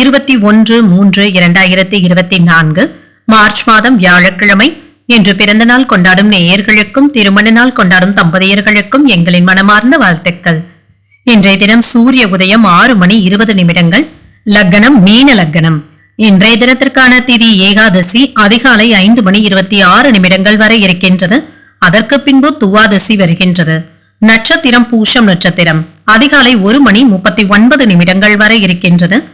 இருபத்தி ஒன்று மூன்று இரண்டாயிரத்தி இருபத்தி நான்கு மார்ச் மாதம் வியாழக்கிழமை. இன்று பிறந்த நாள் கொண்டாடும் நேயர்களுக்கும் திருமண நாள் கொண்டாடும் தம்பதியர்களுக்கும் எங்களின் மனமார்ந்த வாழ்த்துக்கள். இன்றைய தினம் சூரிய உதயம் ஆறு மணி இருபது நிமிடங்கள். லக்னம் மீன லக்னம். இன்றைய தினத்திற்கான திதி ஏகாதசி அதிகாலை ஐந்து மணி இருபத்தி ஆறு நிமிடங்கள் வரை இருக்கின்றது. அதற்கு பின்பு துவாதசி வருகின்றது. நட்சத்திரம் பூஷம் நட்சத்திரம். அதிகாலை ஒரு மணி முப்பத்தி ஒன்பது நிமிடங்கள் வரை இருக்கின்றது.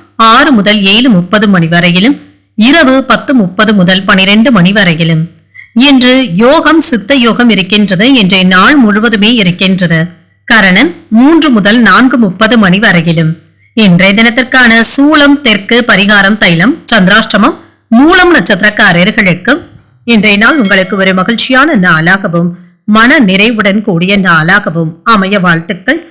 ஆறு முதல் ஏழு முப்பது மணி வரையிலும் இரவு பத்து முப்பது முதல் பனிரெண்டு மணி வரையிலும். இன்று யோகம் சித்த யோகம் இருக்கின்றது. இன்றைய நாள் முழுவதுமே இருக்கின்றது. கரணம் மூன்று முதல் நான்கு முப்பது மணி வரையிலும். இன்றைய தினத்திற்கான சூளம் தெற்கு பரிகாரம் தைலம் சந்திராஷ்டமம் மூலம் நட்சத்திரக்காரர்களுக்கு இன்றைய நாள் உங்களுக்கு ஒரு மகிழ்ச்சியான நாளாகவும் மன நிறைவுடன் கூடிய நாளாகவும் அமைய வாழ்த்துக்கள்.